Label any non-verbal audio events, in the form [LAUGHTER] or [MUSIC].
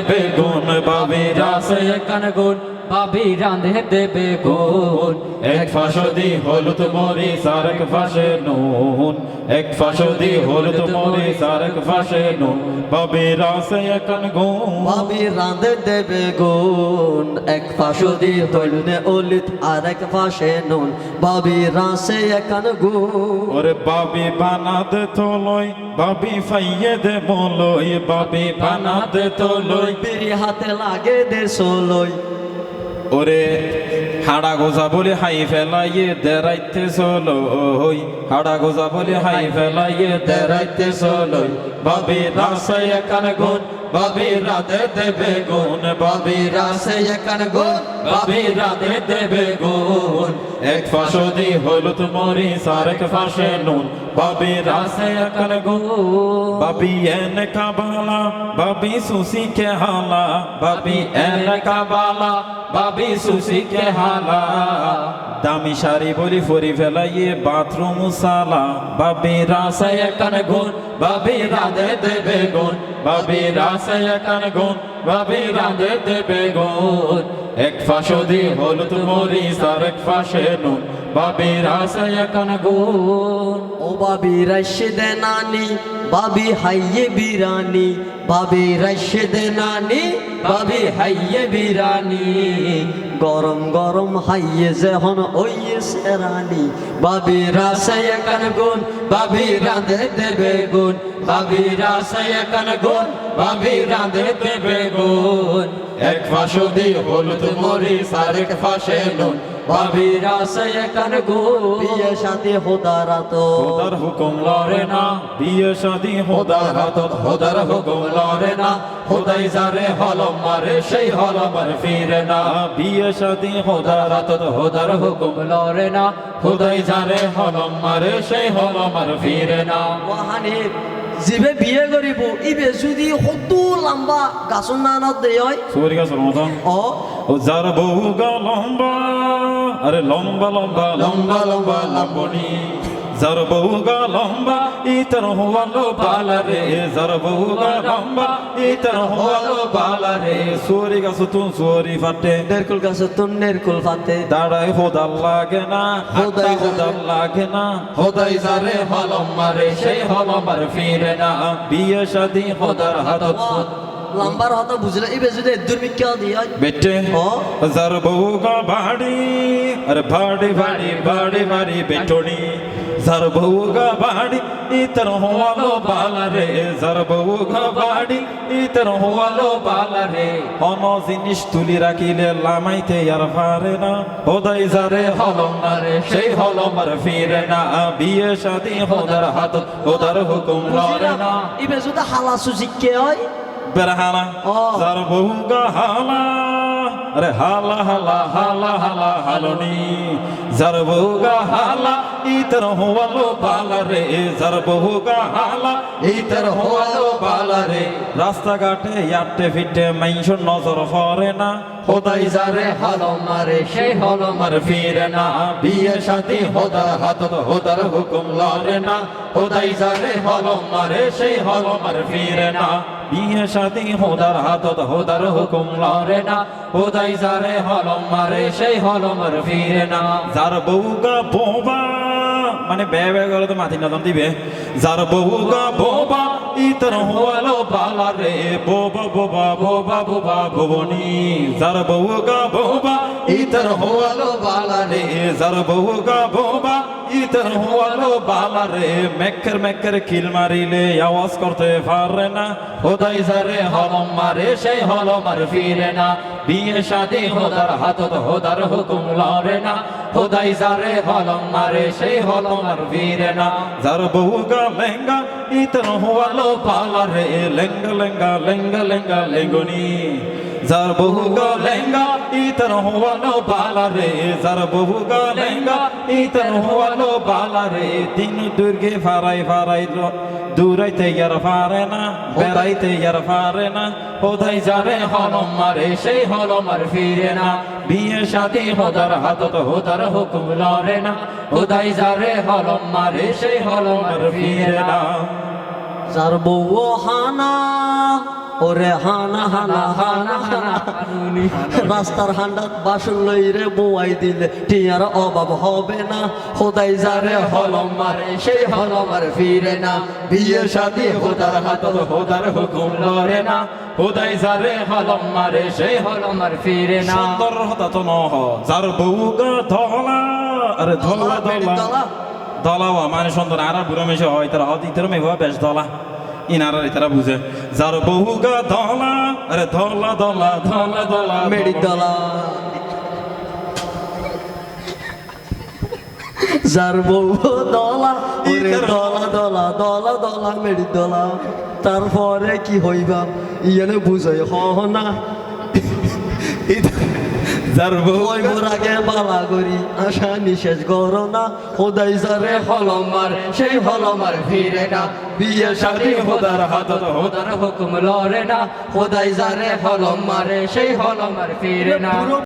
বেগুন বাবি রাস কান গুণ ভাবি রাঁধে দেবে গুণ এক ফাঁসদি হলুদ মরি সারক ফাঁসে নুন। এক ফাঁসদি হলুদ মরি সারক ফাঁসে নুন। বাবে রাসে একন গুণ ভাবি রাঁধে দেবে গুণ এক পাশে দি হইলনে অলিত আর এক পাশে নুন। ভাবি রাসে একান গুণ ওরে বাবি বানাতে তোলই বাবি ফাইয়ে দে বলই বাবি বানাতে তোলই। বিড়ি হাতে লাগে দে সোলই। ওরে হাড়া গোজা বলে হাই ফেলাইয়ে দেরাইতে চলই হাড়া গোজা বলে হাই ফেলাইয়ে দেরাইতে চলো। ভাবে রাসায় কানে গুণ বাবি রাধে দেবে গুণ বাবি রাসে একান গুণ বাবি রাধে দেবে গুণ। এক ফাঁসদি হলুদ মরি সারেক ফাঁসে নুন বাবি রাসে একান গুণ। বাবি এন কাবালা বাবি সুসি কে হালা বাবি এন কাবালা বাবি সুসি কে হালা। দামি শাড়ি বলি ফরি ফেলাইয়ে বাথরুম সালা। বাবি রাসায় কান গুণ বাবি রাধে দেবে গুণ বাবি রাসায় কান গুণ, ভাবি রাঁধে দেবে গুণ এক ফাঁসদি হলুদ মরি সার এক ফাঁসে নুন বাবির রাসায় কান গুণ। ও বাবির রাশে দে নানি বাবি হাইয়ে বিরানি, বাবি রাশে দে নানি, বাবি হাইয়ে বিরানি। গরম গরম হাইয়ে যেহন ওইয়ে সেরানি, বাবি রাসে কান গুণ, বাবি রাঁধে দেবে গুণ। বাবি রাসে কান গুণ, বাবি রাঁধে দেবে গুণ। এক ফাঁসদি হলুদ মরি সার এক ফাঁসে নুন। রাসে একান গুণ বিয়ে সাথে হোদারা তো খোদার হুকুম লরে না। বিয়ে শাদি হোদার হাতত হোদার হুকুম লরে না। হোদাই যারে হলম মারে সেই হলম ফিরে না। বিয়ে শাদি হোদার হাতত হোদার হুকুম লরে না। হোদাই যারে হলম মারে সেই হলম ফিরে না। ওহানে জিবে বিয়ে করিব ইবে যদি কত লম্বা গাছন নানত দেয় হয়। সূর্য ও ও যার বহু গা লম্বা আরে লম্বা লম্বা লম্বা লম্বা লম্বনি যার বহু গা লম্বা ইতর হওয়ালো বালা রে যার বহু গা লম্বা ইতর হওয়ালো বালা রে। সূর্য গাছ তুন সূর্য ফাটে। নেরকুল গাছে তো নেরকুল ফাতে দাঁড়ায় হোদার লাগে না হোদাই হোদার লাগে না। হোদাই যারে হলম মারে সেই হলম আর ফিরে না। বিয়ে শাদি হোদার হাতত লম্বার হতো বুঝলে ইবে যদি দুর্ভিক্ষ দিয়ে বেটে যার বউ গা বাড়ি আরে বাড়ি বাড়ি বাড়ি বাড়ি বেটনি। হওয়ালো বালা রে যার বউ বাড়ি ইতর হওয়ালো বালা রে অন জিনিস তুলি রাখিলে লামাইতে আর পারে না হোদাই যারে হলম সেই হলম আর ফিরে না। বিয়ে শাদি হোদার হাত হোদার হুকুম লরে না। ইবে যদি হালা সুজিকে হয়? বেরহালা। যার বহু গা হালা। আরে হালা হালা হালা হালা, হালনি। জরবুগা হালা, ইতর হোয়ালো বালা রে। জরবুগা হালা, ইতর হোয়ালো বালা রে। রাস্তাঘাটে ইয়াটে ফিটে মাইনসুর নজর হরে না। হোদাই যারে হলম মারে, সেই হলম আর ফিরে না। বিয়ে শাদি হোদার হাতত হোদার হুকুম লরে না। হোদাই যারে হলম মারে, সেই হলম আর ফিরে না। বিয়ে শাদি হোদার হাতত হোদার হুকুম লরে না। হোদাই যারে হলম মারে, সেই হলম আর ফিরে না। যার বউগা বোবা মানে বে বে করে তো মাথি নদন দিবে। যার বউগা বোবা, ইতর হওয়ালো বালা রে। বোবা বোবা বোবা বোবা, ভুবনি। যার বউগা বোবা, ইতর হওয়ালো বালা রে। যার বউগা বোবা, ইতর হওয়ালো বালা রে। মেক্কের মেক্কের কিল মারিলে আওয়াজ করতে পারে না। হোদাই যারে হলম মারে, সেই হলম আর ফিরে না। বিয়ে শাদি হোদার হাতত হোদার হুকুম লরে না। হোদাই যারে হলম মারে সেই হলম আর বীরে না। যার বহুগা লেঙ্গা ইতন হওয়ালো পালা রে লেঙ্গা লেঙ্গা লেঙ্গা লেঙ্গা লেঙ্গনি যার বহুগা লেঙ্গা ইতর হওয়ালো বালা রে। যার বহুগা লেঙ্গা ইতর হওয়ালো বালা রে। দিন দুর্গে ফারাই ফারাই দূরাইতে ইয়ার পারে না, বেড়াইতে ইয়ার পারে না। হোদাই যারে হলম মারে, সেই হলম আর ফিরে না। বিয়ে শাদি হোদার হাতত হোদার হুকুম লরে না। হোদাই যারে হলম মারে, সেই হলম আর ফিরে না। যার বউ হানা ওরে হানা হানা হানা হানা রাস্তার হান্ডাত বাসন লইরে বোয়াই দিলে টিয়ার অভাব হবে না। খোদাই যারে হলম মারে সেই হলম আর ফিরে না। বিয়ে শাদি খোদার হাত হাতত হোদার হুকুম লরে না। হোদাই যারে হলম মারে সেই সেই হল আমার ফিরে না। সুন্দর হতা তো নহ যার বউ গা ধলা আরে ধলা ধলা দলা। দলাওয়া মানে সুন্দর আর বুড়ো মেশে হয় তারা হদ ইতর মে হওয়া বেশ দলা ইনারা তারা বুঝে। যার বহু গা ধলা আরে ধলা ধলা ধলা ধলা মেরি দলা যার বউ দলা ওরে দলা দলা দলা দলা মেরি দলা তারপরে কি হইবা? ইয়ানে বুঝাই হ না। [LAUGHS] ওই মোর আগে বালা করি আশা নিশেষ করো না। খোদাই যারে হলমার সেই হলমার ফিরে না। বিয়ে শাদি হোদার হাতত হোদার খোদার হুকুম লরে না। খোদাই যারে হলম মারে সেই হল আমার ফিরে না।